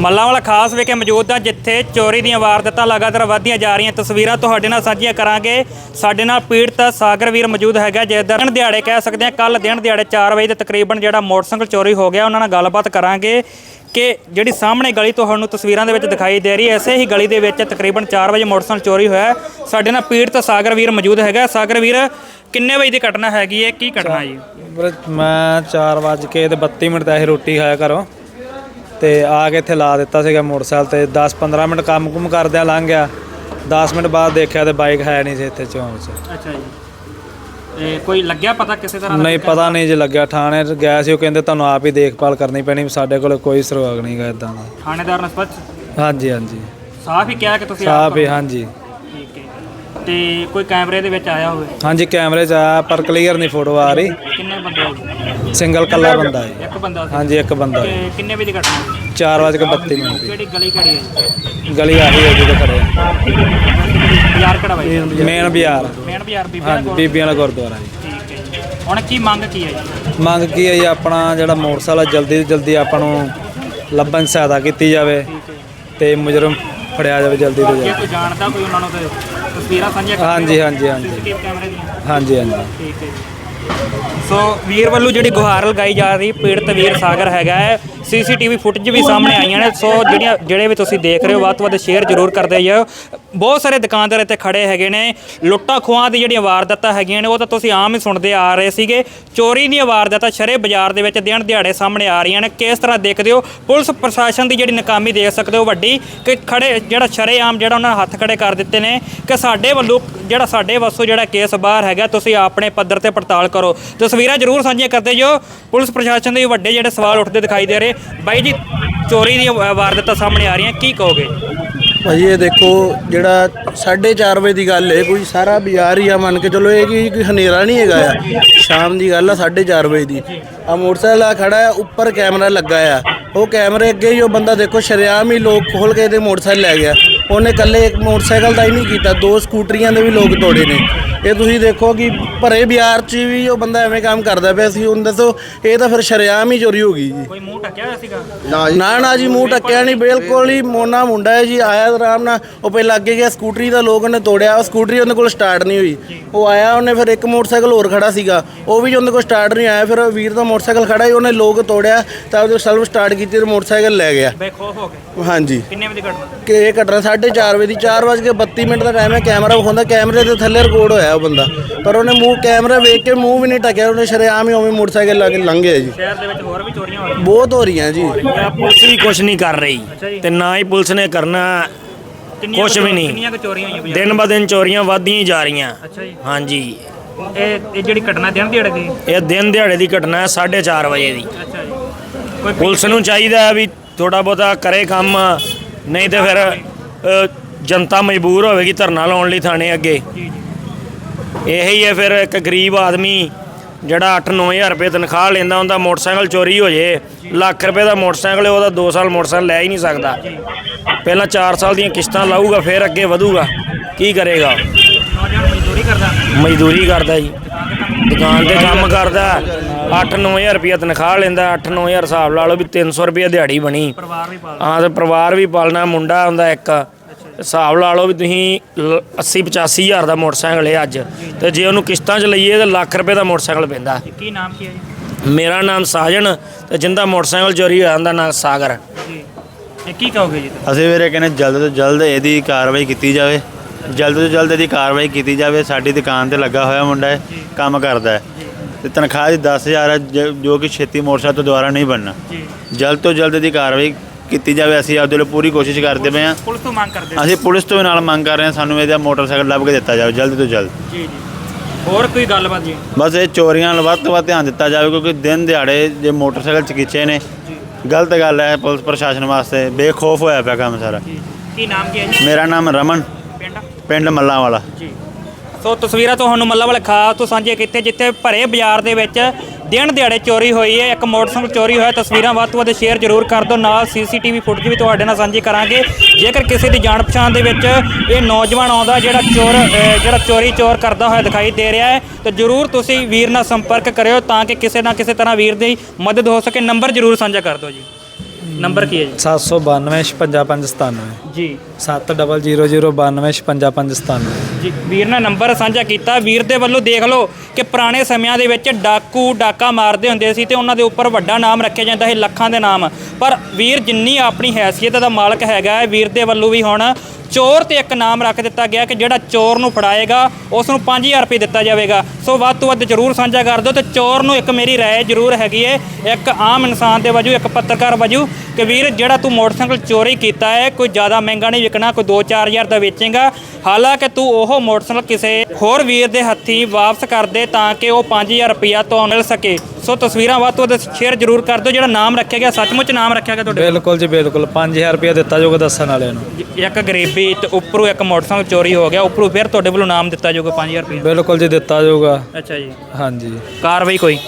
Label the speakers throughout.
Speaker 1: ਮੱਲਾਂ ਵਾਲਾ ਖਾਸ ਵਿਖੇ ਮੌਜੂਦ ਆ, ਜਿੱਥੇ ਚੋਰੀ ਦੀਆਂ ਵਾਰਦਾਤਾਂ ਲਗਾਤਾਰ ਵਧਦੀਆਂ ਜਾ ਰਹੀਆਂ। ਤਸਵੀਰਾਂ ਤੁਹਾਡੇ ਨਾਲ ਸਾਂਝੀਆਂ ਕਰਾਂਗੇ। ਸਾਡੇ ਨਾਲ ਪੀੜਤ ਸਾਗਰ ਵੀਰ ਮੌਜੂਦ ਹੈਗਾ ਜਿੱਦਾਂ ਦਿਨ ਦਿਹਾੜੇ ਕਹਿ ਸਕਦੇ ਹਾਂ ਕੱਲ ਦਿਨ ਦਿਹਾੜੇ 4 ਵਜੇ ਦੇ ਤਕਰੀਬਨ ਜਿਹੜਾ ਮੋਟਰਸਾਈਕਲ ਚੋਰੀ ਹੋ ਗਿਆ। ਉਹਨਾਂ ਨਾਲ ਗੱਲਬਾਤ ਕਰਾਂਗੇ ਕਿ ਜਿਹੜੀ ਸਾਹਮਣੇ ਗਲੀ ਤੁਹਾਨੂੰ ਤਸਵੀਰਾਂ ਦੇ ਵਿੱਚ ਦਿਖਾਈ ਦੇ ਰਹੀ ਹੈ ਐਸੇ ਹੀ ਗਲੀ ਦੇ ਵਿੱਚ ਤਕਰੀਬਨ 4 ਵਜੇ ਮੋਟਰਸਾਈਕਲ ਚੋਰੀ ਹੋਇਆ ਸਾਡੇ ਨਾਲ ਪੀੜਤ ਸਾਗਰ ਵੀਰ ਮੌਜੂਦ ਹੈਗਾ। ਸਾਗਰ ਵੀਰ, ਕਿੰਨੇ ਵਜੇ ਦੀ ਘਟਨਾ ਹੈਗੀ ਹੈ? ਕੀ ਘਟਨਾ ਜੀ?
Speaker 2: ਮੈਂ 4 ਵਜ ਕੇ ਤੇ 32 ਮਿੰਟ ਦਾ ਇਹ ਰੋਟੀ ਖਾਇਆ ਕਰੋ। ਤੇ ਆ ਕੇ ਇੱਥੇ ਲਾ ਦਿੱਤਾ ਸੀਗਾ ਮੋਟਰਸਾਈਕਲ ਤੇ। 10-15 ਮਿੰਟ ਕੰਮ ਕੁਮ ਕਰਦਿਆਂ ਲੰਘ ਗਿਆ। 10 ਮਿੰਟ ਬਾਅਦ ਦੇਖਿਆ ਤੇ ਬਾਈਕ ਹੈ ਨਹੀਂ ਸੀ ਇੱਥੇ ਚੌਂਕ 'ਚ।
Speaker 1: ਅੱਛਾ ਜੀ। ਤੇ ਕੋਈ ਲੱਗਿਆ ਪਤਾ ਕਿਸੇ ਤਰ੍ਹਾਂ ਦਾ
Speaker 2: ਨਹੀਂ ਪਤਾ ਨਹੀਂ ਜੇ ਲੱਗਿਆ। ਥਾਣੇ ਗਿਆ ਸੀ ਉਹ ਕਹਿੰਦੇ ਤੁਹਾਨੂੰ ਆਪ ਹੀ ਦੇਖਭਾਲ ਕਰਨੀ ਪੈਣੀ ਸਾਡੇ ਕੋਲ ਕੋਈ ਸਰਵਾਗ ਨਹੀਂਗਾ ਇਦਾਂ ਦਾ।
Speaker 1: ਥਾਣੇਦਾਰ ਨੇ ਸਪਸ਼ਟ
Speaker 2: ਹਾਂਜੀ ਹਾਂਜੀ।
Speaker 1: ਸਾਫ਼ ਹੀ ਕਿਹਾ ਕਿ ਤੁਸੀਂ ਆਪ
Speaker 2: ਸਾਫ਼ ਹੀ ਹਾਂਜੀ।
Speaker 1: ਤੇ ਕੋਈ ਕੈਮਰੇ ਦੇ ਵਿੱਚ ਆਇਆ ਹੋਵੇ?
Speaker 2: ਹਾਂਜੀ ਕੈਮਰੇ 'ਚ ਆਇਆ ਪਰ ਕਲੀਅਰ ਨਹੀਂ ਫੋਟੋ ਆ ਰਹੀ।
Speaker 1: ਕਿੰਨੇ ਬੰਦੇ ਹੋਏ?
Speaker 2: ਸਿੰਗਲ ਕੱਲਾ ਬੰਦਾ ਹੈ।
Speaker 1: ਇੱਕ ਬੰਦਾ ਸੀ।
Speaker 2: ਹਾਂਜੀ ਇੱਕ ਬੰਦਾ
Speaker 1: ਤੇ ਕਿੰਨੇ ਵਜੇ ਦੀ ਘਟਨਾ
Speaker 2: 4 ਵਜ ਕੇ 32 ਮਿੰਟ
Speaker 1: ਕਿਹੜੀ ਗਲੀ ਕਿਹੜੀ ਹੈ
Speaker 2: ਦੀ ਗਲੀ ਆਹੀ ਹੈ ਜਿਹਦੇ ਖੜੇ
Speaker 1: ਬਾਜ਼ਾਰ ਕਿਹੜਾ ਬਾਈ?
Speaker 2: ਮੇਨ ਬਾਜ਼ਾਰ।
Speaker 1: ਮੇਨ ਬਾਜ਼ਾਰ। ਬੀਬੀ
Speaker 2: ਹਾਂਜੀ
Speaker 1: ਕੋਲ?
Speaker 2: ਬੀਬੀਆਂ ਦਾ ਗੁਰਦੁਆਰਾ ਜੀ।
Speaker 1: ਠੀਕ ਹੈ ਜੀ। ਹੁਣ ਕੀ ਮੰਗ ਕੀ ਹੈ ਜੀ?
Speaker 2: ਮੰਗ ਕੀ ਹੈ ਜੀ ਆਪਣਾ ਜਿਹੜਾ ਮੋਟਰਸਾਈਕਲ ਆ, ਜਲਦੀ ਤੋਂ ਜਲਦੀ ਆਪਾਂ ਨੂੰ ਲੱਭਣ 'ਚ ਸਹਾਇਤਾ ਕੀਤੀ ਜਾਵੇ ਤੇ ਮੁਜਰਮ ਫੜਿਆ ਜਾਵੇ ਜਲਦੀ ਤੋਂ
Speaker 1: ਜੇ
Speaker 2: ਜਲਦੀ।
Speaker 1: ਕੋਈ ਜਾਣਦਾ ਕੋਈ ਉਹਨਾਂ ਨੂੰ ਤੇ? ਤਸਵੀਰਾਂ ਸਾਂਝੀਆਂ ਕਰ
Speaker 2: ਹਾਂਜੀ ਹਾਂਜੀ ਹਾਂਜੀ।
Speaker 1: ਕੈਮਰੇ ਦੀਆਂ।
Speaker 2: ਹਾਂਜੀ ਹਾਂਜੀ।
Speaker 1: ਠੀਕ ਹੈ ਜੀ। ਸੋ ਵੀਰ ਵੱਲੋਂ ਜਿਹੜੀ ਗੁਹਾਰ ਲਗਾਈ ਜਾ ਰਹੀ ਪੀੜਤ ਵੀਰ ਸਾਗਰ ਹੈਗਾ ਹੈ। ਸੀਸੀਟੀਵੀ ਫੁਟੇਜ ਵੀ ਸਾਹਮਣੇ ਆਈਆਂ ਨੇ, ਸੋ ਜਿਹੜੀਆਂ ਜਿਹੜੇ ਵੀ ਤੁਸੀਂ ਦੇਖ ਰਹੇ ਹੋ, ਵੱਧ ਤੋਂ ਵੱਧ ਸ਼ੇਅਰ ਜ਼ਰੂਰ ਕਰਦੇ ਜਾਓ। ਬਹੁਤ ਸਾਰੇ ਦੁਕਾਨਦਾਰ ਇੱਥੇ ਖੜੇ ਹੈਗੇ ਨੇ। ਲੁੱਟਾਂ ਖੋਹਾਂ ਦੀ ਜਿਹੜੀਆਂ ਵਾਰਦਾਤਾਂ ਹੈਗੀਆਂ ਨੇ, ਉਹ ਤਾਂ ਤੁਸੀਂ ਆਮ ਹੀ ਸੁਣਦੇ ਆ ਰਹੇ ਸੀਗੇ। ਚੋਰੀ ਦੀਆਂ ਵਾਰਦਾਤਾਂ ਸ਼ਰੇ ਬਾਜ਼ਾਰ ਦੇ ਵਿੱਚ ਦਿਨ ਦਿਹਾੜੇ ਸਾਹਮਣੇ ਆ ਰਹੀਆਂ ਨੇ। ਕਿਸ ਤਰ੍ਹਾਂ ਦੇਖਦੇ ਹੋ? ਪੁਲਿਸ ਪ੍ਰਸ਼ਾਸਨ ਦੀ ਜਿਹੜੀ ਨਕਾਮੀ ਦੇਖ ਸਕਦੇ ਹੋ, ਵੱਡੀ ਕਿ ਖੜੇ ਜਿਹੜਾ ਸ਼ਰੇ ਆਮ ਜਿਹੜਾ ਉਹਨਾਂ ਨੇ ਹੱਥ ਖੜੇ ਕਰ ਦਿੱਤੇ ਨੇ ਕਿ ਸਾਡੇ ਵੱਲੋਂ ਜਿਹੜਾ ਸਾਡੇ ਵੱਸੋਂ ਜਿਹੜਾ ਕੇਸ ਬਾਹਰ ਹੈਗਾ, ਤੁਸੀਂ ਆਪਣੇ ਪੱਧਰ ਤੇ ਪੜਤਾਲ ਕਰੋ। ਤਸਵੀਰਾਂ ਜ਼ਰੂਰ ਸਾਂਝੀਆਂ ਕਰਦੇ ਜੋ ਪੁਲਿਸ ਪ੍ਰਸ਼ਾਸਨ ਦੇ ਵੱਡੇ ਜਿਹੜੇ ਸਵਾਲ ਉੱਠਦੇ ਦਿਖਾਈ ਦੇ ਰਹੇ। ਬਾਈ ਜੀ, ਚੋਰੀ ਦੀਆਂ ਵਾਰਦਾਤਾਂ ਸਾਹਮਣੇ ਆ ਰਹੀਆਂ, ਕੀ ਕਹੋਗੇ?
Speaker 3: ਭਾਜੀ, ਇਹ ਦੇਖੋ, ਜਿਹੜਾ 4:30 ਵਜੇ ਦੀ ਗੱਲ ਹੈ ਕੋਈ ਸਾਰਾ ਬਾਜ਼ਾਰ ਹੀ ਆ ਮੰਨ ਕੇ ਚਲੋ, ਇਹ ਕੀ ਕੋਈ ਹਨੇਰਾ ਨਹੀਂ ਹੈਗਾ ਆ। ਸ਼ਾਮ ਦੀ ਗੱਲ ਆ 4:30 ਵਜੇ ਦੀ। ਆ ਮੋਟਰਸਾਈਕਲ ਆ ਖੜਾ ਆ, ਉੱਪਰ ਕੈਮਰਾ ਲੱਗਾ ਆ। ਉਹ ਕੈਮਰੇ ਅੱਗੇ ਹੀ ਉਹ ਬੰਦਾ ਦੇਖੋ, ਸ਼ਰੇਆਮ ਹੀ ਲੋਕ ਖੋਲ ਕੇ ਇਹਦੇ ਮੋਟਰਸਾਈਕਲ ਲੈ ਗਿਆ। ਉਹਨੇ ਇਕੱਲੇ ਇੱਕ ਮੋਟਰਸਾਈਕਲ ਦਾ ਹੀ ਨਹੀਂ ਕੀਤਾ ਦੋ ਸਕੂਟਰੀਆਂ ਦੇ ਵੀ ਲੋਕ ਤੋੜੇ ਨੇ। ਇਹ ਤੁਸੀਂ ਦੇਖੋ ਕਿ ਭਰੇ ਬਾਜ਼ਾਰ 'ਚ ਵੀ ਉਹ ਬੰਦਾ ਐਵੇਂ ਕੰਮ ਕਰਦਾ ਪਿਆ ਸੀ ਹੁਣ ਦੱਸੋ ਇਹ ਤਾਂ ਫਿਰ ਸ਼ਰੇਆਮ ਹੀ ਚੋਰੀ ਹੋ ਗਈ ਜੀ।
Speaker 1: ਕੋਈ ਮੂੰਹ ਟੱਕਿਆ ਹੋਇਆ ਸੀਗਾ?
Speaker 3: ਨਾ ਨਾ ਜੀ ਮੂੰਹ ਟੱਕਿਆ ਨਹੀਂ ਬਿਲਕੁਲ ਹੀ ਮੋਨਾ ਮੁੰਡਾ ਹੈ ਜੀ ਆਇਆ ਆਰਾਮ ਨਾਲ ਉਹ ਪਹਿਲਾਂ ਅੱਗੇ ਗਿਆ ਸਕੂਟਰੀ ਦਾ ਲੋਕ ਨੇ ਤੋੜਿਆ ਉਹ ਸਕੂਟਰੀ ਉਹਦੇ ਕੋਲ ਸਟਾਰਟ ਨਹੀਂ ਹੋਈ। ਉਹ ਆਇਆ ਉਹਨੇ ਫਿਰ ਇੱਕ ਮੋਟਰਸਾਈਕਲ ਹੋਰ ਖੜਾ ਸੀਗਾ ਉਹ ਵੀ ਉਹਦੇ ਕੋਲ ਸਟਾਰਟ ਨਹੀਂ ਆਇਆ ਫਿਰ ਉਹ ਵੀਰ ਦਾ ਮੋਟਰਸਾਈਕਲ ਖੜਾ ਹੀ ਉਹਨੇ ਲੋਕ ਤੋੜਿਆ ਤਾਂ ਉਹਦੇ ਸੈਲਫ ਸਟਾਰਟ ਕੀਤੀ ਤੇ ਮੋਟਰਸਾਈਕਲ ਲੈ ਗਿਆ।
Speaker 1: ਬੇਖੌਫ ਹੋ ਗਏ।
Speaker 3: ਹਾਂਜੀ।
Speaker 1: ਕਿੰਨੇ ਵਜੇ ਘਟਨਾ?
Speaker 3: ਕਿ ਇਹ ਘਟਨਾ 4:30 ਵਜੇ ਦੀ 4:32 ਮਿੰਟ ਦਾ ਟਾਈਮ ਹੈ ਕੈਮਰਾ ਵਿਖਾਉਂਦਾ ਕੈਮਰੇ ਦੇ ਥੱਲੇ ਰਿਕਾਰਡ ਹੋਇਆ ਉਹ ਬੰਦਾ। ਪਰ ਉਹਨੇ ਮੂੰਹ ਕੈਮਰਾ ਵੇਖ ਕੇ ਮੂੰਹ ਵੀ ਨਹੀਂ ਟਕਿਆ ਉਹਨੇ ਸ਼ਰੇਆਮ ਹੀ ਉਵੇਂ ਮੋਟਰਸਾਈਕਲ ਲਾ ਕੇ ਲੰਘ ਗਿਆ ਜੀ।
Speaker 1: ਸ਼ਹਿਰ ਦੇ ਵਿੱਚ ਹੋਰ ਵੀ ਚੋਰੀਆਂ ਹੋ ਰਹੀਆਂ?
Speaker 3: ਬਹੁਤ ਹੋ ਰਹੀਆਂ ਜੀ।
Speaker 4: ਪੁਲਿਸ ਵੀ ਕੁਝ ਨਹੀਂ ਕਰ ਰਹੀ। ਤੇ ਨਾ ਹੀ ਪੁਲਿਸ ਨੇ ਕਰਨਾ
Speaker 1: ਕਿੰਨੀਆਂ
Speaker 4: ਕੁਛ
Speaker 1: ਕੁ
Speaker 4: ਵੀ ਨਹੀਂ। ਦਿਨ ਬ ਦਿਨ ਚੋਰੀਆਂ ਵੱਧਦੀਆਂ ਜਾ ਰਹੀਆਂ। ਹਾਂਜੀ।
Speaker 1: ਇਹ ਇਹ ਜਿਹੜੀ ਘਟਨਾ ਦਿਨ ਦਿਹਾੜੇ ਦੀ?
Speaker 4: ਇਹ ਦਿਨ ਦਿਹਾੜੇ ਦੀ ਘਟਨਾ ਹੈ 4:30 ਵਜੇ ਦੀ।
Speaker 1: ਅੱਛਾ ਜੀ। ਕੋਈ
Speaker 4: ਪੁਲਿਸ ਨੂੰ ਚਾਹੀਦਾ ਵੀ ਥੋੜਾ ਬਹੁਤਾ ਕਰੇ ਕੰਮ ਨਹੀਂ ਤੇ ਫਿਰ ਜਨਤਾ ਮਜਬੂਰ ਹੋਵੇਗੀ ਧਰਨਾ ਲਾਉਣ ਲਈ ਥਾਣੇ ਅੱਗੇ। ਇਹੀ ਹੈ ਫਿਰ ਇੱਕ ਗਰੀਬ ਆਦਮੀ ਜਿਹੜਾ 8-9000 ਰੁਪਏ ਤਨਖਾਹ ਲੈਂਦਾ ਹੁੰਦਾ ਮੋਟਰਸਾਈਕਲ ਚੋਰੀ ਹੋ ਜੇ ਲੱਖ ਰੁਪਏ ਦਾ ਮੋਟਰਸਾਈਕਲ ਹੈ ਉਹਦਾ 2 ਸਾਲ ਮੋਟਰਸਾਈਕਲ ਲੈ ਹੀ ਨਹੀਂ ਸਕਦਾ। ਪਹਿਲਾਂ 4 ਸਾਲ ਦੀਆਂ ਕਿਸ਼ਤਾਂ ਲਾਊਗਾ ਫਿਰ ਅੱਗੇ ਵਧੂਗਾ। ਕੀ ਕਰੇਗਾ?
Speaker 1: ਮਜ਼ਦੂਰੀ ਕਰਦਾ।
Speaker 4: ਮਜ਼ਦੂਰੀ ਕਰਦਾ ਜੀ। ਦੁਕਾਨ ਤੇ ਕੰਮ ਕਰਦਾ। 8-9000 ਰੁਪਏ ਤਨਖਾਹ ਲੈਂਦਾ 8-9000 ਹਿਸਾਬ ਲਾ ਲਓ ਵੀ 300 ਰੁਪਏ ਦਿਹਾੜੀ ਬਣੀ।
Speaker 1: ਪਰਿਵਾਰ ਵੀ ਪਾਲਦਾ।
Speaker 4: ਹਾਂ ਤੇ ਪਰਿਵਾਰ ਵੀ ਪਾਲਣਾ ਮੁੰਡਾ ਹੁੰਦਾ ਇੱਕ। ਹਿਸਾਬ ਲਾ ਲਓ ਵੀ ਤੁਸੀਂ 80 85 ਹਜ਼ਾਰ ਦਾ ਮੋਟਰਸਾਈਕਲ ਹੈ ਅੱਜ। ਤੇ ਜੇ ਉਹਨੂੰ ਕਿਸ਼ਤਾਂ 'ਚ ਲਈਏ ਤਾਂ ਲੱਖ ਰੁਪਏ ਦਾ ਮੋਟਰਸਾਈਕਲ ਪੈਂਦਾ।
Speaker 1: ਕੀ ਨਾਮ ਕੀ ਹੈ ਜੀ?
Speaker 4: ਮੇਰਾ ਨਾਮ ਸਾਜਨ ਤੇ ਜਿੰਦਾ ਮੋਟਰਸਾਈਕਲ ਚੋਰੀ ਹੋਇਆ ਉਹਦਾ ਨਾਮ ਸਾਗਰ।
Speaker 1: ਜੀ। ਇਹ ਕੀ ਕਹੋਗੇ ਜੀ?
Speaker 5: ਅਸੀਂ ਵੀਰੇ ਕਹਿੰਦੇ ਜਲਦ ਤੋਂ ਜਲਦ ਇਹਦੀ ਕਾਰਵਾਈ ਕੀਤੀ ਜਾਵੇ। ਜਲਦ ਤੋਂ ਜਲਦ ਇਹਦੀ ਕਾਰਵਾਈ ਕੀਤੀ ਜਾਵੇ। ਸਾਡੀ ਦੁਕਾਨ ਤੇ ਲੱਗਾ ਹੋਇਆ ਮੁੰਡਾ ਹੈ ਕੰਮ ਕਰਦਾ ਹੈ। ਤੇ ਤਨਖਾਹ ਦੀ 10000 ਹੈ ਜ- ਜੋ ਕਿ ਛੇਤੀ ਮੋਟਰਸਾਈਕਲ ਤੋਂ ਦੁਬਾਰਾ ਨਹੀਂ ਬਣਨਾ।
Speaker 1: ਜੀ।
Speaker 5: ਜਲਦ ਤੋਂ ਜਲਦ ਇਹਦੀ ਕਾਰਵਾਈ ਕੀਤੀ ਜਾਵੇ ਅਸੀਂ ਆਪਦੇ ਲਈ ਪੂਰੀ ਕੋਸ਼ਿਸ਼ ਕਰਦੇ ਪਏ ਹਾਂ।
Speaker 1: ਪੁਲਿਸ ਤੋਂ ਮੰਗ ਕਰਦੇ
Speaker 5: ਅਸੀਂ ਪੁਲਿਸ ਤੋਂ ਵੀ ਨਾਲ ਮੰਗ ਕਰ ਰਹੇ ਹਾਂ ਸਾਨੂੰ ਇਹਦਾ ਮੋਟਰਸਾਈਕਲ ਲੱਭ ਕੇ ਦਿੱਤਾ ਜਾਵੇ ਜਲਦ ਤੋਂ ਜਲਦ।
Speaker 1: ਜੀ ਜੀ। ਹੋਰ ਕੋਈ ਗੱਲਬਾਤ ਜੀ?
Speaker 5: ਬਸ ਇਹ ਚੋਰੀਆਂ ਵੱਲ ਵੱਧ ਤੋਂ ਵੱਧ ਧਿਆਨ ਦਿੱਤਾ ਜਾਵੇ ਕਿਉਂਕਿ ਦਿਨ ਦਿਹਾੜੇ ਜੇ ਮੋਟਰਸਾਈਕਲ ਚਕੀਚੇ ਨੇ ਗਲਤ ਗੱਲ ਹੈ ਪੁਲਿਸ ਪ੍ਰਸ਼ਾਸਨ ਵਾਸਤੇ ਬੇਖੌਫ ਹੋਇਆ ਪਿਆ ਕੰਮ ਸਾਰਾ।
Speaker 1: ਜੀ। ਕੀ ਨਾਮ ਕੀ ਹੈ ਜੀ?
Speaker 5: ਮੇਰਾ ਨਾਮ ਰਮਨ।
Speaker 1: ਪਿੰਡ?
Speaker 5: ਪਿੰਡ ਮੱਲਾਂ ਵਾਲਾ
Speaker 1: ਜੀ। ਸੋ ਤਸਵੀਰਾਂ ਤੁਹਾਨੂੰ ਮੱਲਾ ਵਾਲੇ ਖਾਸ ਤੋਂ ਸਾਂਝੇ ਕੀਤੇ ਜਿੱਥੇ ਭਰੇ ਬਾਜ਼ਾਰ ਦੇ ਵਿੱਚ ਦਿਨ ਦਿਹਾੜੇ ਚੋਰੀ ਹੋਈ ਹੈ, ਇੱਕ ਮੋਟਰਸਾਈਕਲ ਚੋਰੀ ਹੋਇਆ। ਤਸਵੀਰਾਂ ਵੱਧ ਤੋਂ ਵੱਧ ਸ਼ੇਅਰ ਜ਼ਰੂਰ ਕਰ ਦਿਓ। ਨਾਲ ਸੀਸੀਟੀਵੀ ਫੁਟੇਜ ਵੀ ਤੁਹਾਡੇ ਨਾਲ ਸਾਂਝੀ ਕਰਾਂਗੇ। ਜੇਕਰ ਕਿਸੇ ਦੀ ਜਾਣ ਪਛਾਣ ਦੇ ਵਿੱਚ ਇਹ ਨੌਜਵਾਨ ਆਉਂਦਾ, ਜਿਹੜਾ ਚੋਰ ਜਿਹੜਾ ਚੋਰੀ ਚੋਰ ਕਰਦਾ ਹੋਇਆ ਦਿਖਾਈ ਦੇ ਰਿਹਾ ਹੈ, ਤਾਂ ਜ਼ਰੂਰ ਤੁਸੀਂ ਵੀਰ ਨਾਲ ਸੰਪਰਕ ਕਰਿਓ ਤਾਂ ਕਿ ਕਿਸੇ ਨਾ ਕਿਸੇ ਤਰ੍ਹਾਂ ਵੀਰ ਦੀ ਮਦਦ ਹੋ ਸਕੇ। ਨੰਬਰ ਜ਼ਰੂਰ ਸਾਂਝਾ ਕਰ ਦਿਓ ਜੀ। ਨੰਬਰ ਕੀ ਹੈ ਜੀ?
Speaker 2: 792 55597
Speaker 1: ਜੀ।
Speaker 2: 700092
Speaker 1: ਜੀ ਵੀਰ ਨੇ ਨੰਬਰ ਸਾਂਝਾ ਕੀਤਾ। ਵੀਰ ਦੇ ਵੱਲੋਂ ਦੇਖ ਲਓ ਕਿ ਪੁਰਾਣੇ ਸਮਿਆਂ ਦੇ ਵਿੱਚ ਡਾਕੂ ਡਾਕਾ ਮਾਰਦੇ ਹੁੰਦੇ ਸੀ ਤੇ ਉਹਨਾਂ ਦੇ ਉੱਪਰ ਵੱਡਾ ਨਾਮ ਰੱਖਿਆ ਜਾਂਦਾ ਸੀ ਲੱਖਾਂ ਦੇ ਨਾਮ। ਪਰ ਵੀਰ ਜਿੰਨੀ ਆਪਣੀ ਹੈਸੀਅਤ ਦਾ ਮਾਲਕ ਹੈਗਾ ਹੈ ਵੀਰ ਦੇ ਵੱਲੋਂ ਵੀ ਹੁਣ ਚੋਰ ਤੇ ਇੱਕ ਨਾਮ ਰੱਖ ਦਿੱਤਾ ਗਿਆ ਕਿ ਜਿਹੜਾ ਚੋਰ ਨੂੰ ਫੜਾਏਗਾ ਉਸ ਨੂੰ 5000 ਰੁਪਏ ਦਿੱਤਾ ਜਾਵੇਗਾ। ਸੋ ਵੱਧ ਤੋਂ ਵੱਧ ਜਰੂਰ ਸਾਂਝਾ ਕਰ ਦਿਓ ਤੇ ਚੋਰ ਨੂੰ ਇੱਕ ਮੇਰੀ ਰਾਏ ਜਰੂਰ ਹੈਗੀ ਏ। ਇੱਕ ਆਮ ਇਨਸਾਨ ਦੇ ਵਜੋਂ, ਇੱਕ ਪੱਤਰਕਾਰ ਵਜੋਂ ਕਿ ਵੀਰ ਜਿਹੜਾ ਤੂੰ ਮੋਟਰਸਾਈਕਲ ਚੋਰੀ ਕੀਤਾ ਹੈ ਕੋਈ ਜ਼ਿਆਦਾ ਮਹਿੰਗਾ ਨਹੀਂ ਵਿਕਣਾ ਕੋਈ 2-4000 ਦਾ ਵੇਚੇਗਾ। ਹਾਲਾਂਕਿ ਤੂੰ ਉਹ ਮੋਟਰਸਾਈਕਲ ਕਿਸੇ ਹੋਰ ਵੀਰ ਦੇ ਹੱਥੀ ਵਾਪਸ ਕਰ ਦੇ ਤਾਂ ਕਿ ਉਹ 5000 ਰੁਪਇਆ ਤੋਂ ਮਿਲ ਸਕੇ। ਸੋ ਤਸਵੀਰਾਂ ਵੱਧ ਤੋਂ ਵੱਧ ਸ਼ੇਅਰ ਜਰੂਰ ਕਰ ਦਿਓ ਜਿਹੜਾ ਨਾਮ ਰੱਖਿਆ ਗਿਆ ਸੱਚਮੁੱਚ ਨਾਮ ਰੱਖਿਆ ਗਿਆ ਤੁਹਾਡੇ
Speaker 2: ਬਿਲਕੁਲ ਜੀ ਬਿਲਕੁਲ। 5000 ਰੁਪਏ ਦਿੱਤਾ ਜਾਊਗਾ ਦੱਸਣ ਵਾਲਿਆਂ ਨੂੰ।
Speaker 1: ਇੱਕ ਗਰੀਬੀ ਤੇ ਉੱਪਰੋਂ ਇੱਕ ਮੋਟਰਸਾਈਕਲ ਚੋਰੀ ਹੋ ਗਿਆ ਉੱਪਰੋਂ ਫਿਰ ਤੁਹਾਡੇ ਵੱਲੋਂ ਨਾਮ ਦਿੱਤਾ ਜਾਊਗਾ 5000 ਰੁਪਏ
Speaker 2: ਬਿਲਕੁਲ ਜੀ ਦਿੱਤਾ ਜਾਊਗਾ।
Speaker 1: ਅੱਛਾ ਜੀ।
Speaker 2: ਹਾਂਜੀ।
Speaker 1: ਕਾਰਵਾਈ ਕੋਈ?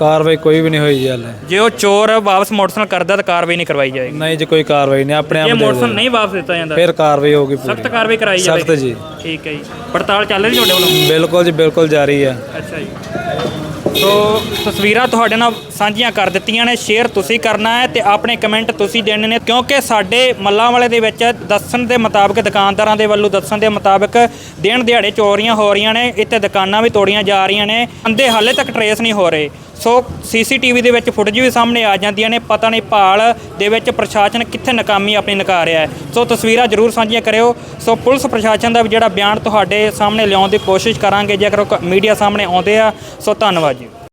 Speaker 2: ਕਾਰਵਾਈ ਕੋਈ ਵੀ ਨਹੀਂ ਹੋਈ ਜੀ ਹਾਲੇ।
Speaker 1: ਜੇ ਉਹ ਚੋਰ ਵਾਪਸ ਮੋਟਰਸਾਈਕਲ ਕਰਦਾ ਤਾਂ ਕਾਰਵਾਈ ਨਹੀਂ ਕਰਵਾਈ ਜਾਏਗੀ।
Speaker 2: ਨਹੀਂ ਜੀ ਕੋਈ ਕਾਰਵਾਈ ਨਹੀਂ ਆਪਣੇ
Speaker 1: ਜੇ
Speaker 2: ਆਪ ਦੇ
Speaker 1: ਮੋਟਰਸਾਈਕਲ। ਨਹੀਂ ਵਾਪਸ ਦਿੱਤਾ ਜਾਂਦਾ
Speaker 2: ਫਿਰ ਕਾਰਵਾਈ ਹੋਊਗੀ
Speaker 1: ਸਖਤ
Speaker 2: ਪੂਰੀ
Speaker 1: ਕਾਰਵਾਈ ਕਰਾਈ ਜਾਵੇ
Speaker 2: ਸਖਤ ਜੀ।
Speaker 1: ਠੀਕ ਹੈ ਜੀ। ਪੜਤਾਲ ਚੱਲ ਰਹੀ ਤੁਹਾਡੇ ਵੱਲੋਂ?
Speaker 2: ਬਿਲਕੁਲ ਜੀ ਬਿਲਕੁਲ ਜਾਰੀ ਹੈ।
Speaker 1: ਅੱਛਾ ਜੀ। ਸੋ ਤਸਵੀਰਾਂ ਤੁਹਾਡੇ ਨਾਲ ਸਾਂਝੀਆਂ ਕਰ ਦਿੱਤੀਆਂ ਨੇ ਸ਼ੇਅਰ ਤੁਸੀਂ ਕਰਨਾ ਹੈ ਤੇ ਆਪਣੇ ਕਮੈਂਟ ਤੁਸੀਂ ਦੇਣੇ ਨੇ ਕਿਉਂਕਿ ਸਾਡੇ ਮੱਲਾਂ ਵਾਲੇ ਦੇ ਵਿੱਚ ਦੱਸਣ ਦੇ ਮੁਤਾਬਕ ਦੁਕਾਨਦਾਰਾਂ ਦੇ ਵੱਲੋਂ ਦੱਸਣ ਦੇ ਮੁਤਾਬਕ ਦਿਨ ਦਿਹਾੜੇ ਚੋਰੀਆਂ ਹੋ ਰਹੀਆਂ ਨੇ ਇੱਥੇ ਦੁਕਾਨਾਂ ਵੀ ਤੋੜੀਆਂ ਜਾ ਰਹੀਆਂ ਨੇ ਅੰਦੇ ਹਾਲੇ ਤੱਕ ਟਰੇਸ ਨਹੀਂ ਹੋ ਰਹੇ। ਸੋ ਸੀਸੀਟੀਵੀ ਦੇ ਵਿੱਚ ਫੁਟੇਜ ਵੀ ਸਾਹਮਣੇ ਆ ਜਾਂਦੀਆਂ ਨੇ। ਪਤਾ ਨਹੀਂ ਭਾਲ ਦੇ ਵਿੱਚ ਪ੍ਰਸ਼ਾਸਨ ਕਿੱਥੇ ਨਾਕਾਮੀ ਆਪਣੀ ਨਕਾਰ ਰਿਹਾ ਹੈ। ਸੋ ਤਸਵੀਰਾਂ ਜ਼ਰੂਰ ਸਾਂਝੀਆਂ ਕਰਿਓ। ਸੋ ਪੁਲਿਸ ਪ੍ਰਸ਼ਾਸਨ ਦਾ ਵੀ ਜਿਹੜਾ ਬਿਆਨ ਤੁਹਾਡੇ ਸਾਹਮਣੇ ਲਿਆਉਣ ਦੀ ਕੋਸ਼ਿਸ਼ ਕਰਾਂਗੇ। ਜੇਕਰ ਉਹ ਮੀਡੀਆ ਸਾਹਮਣੇ ਆਉਂਦੇ ਆ, ਸੋ ਧੰਨਵਾਦ ਜੀ।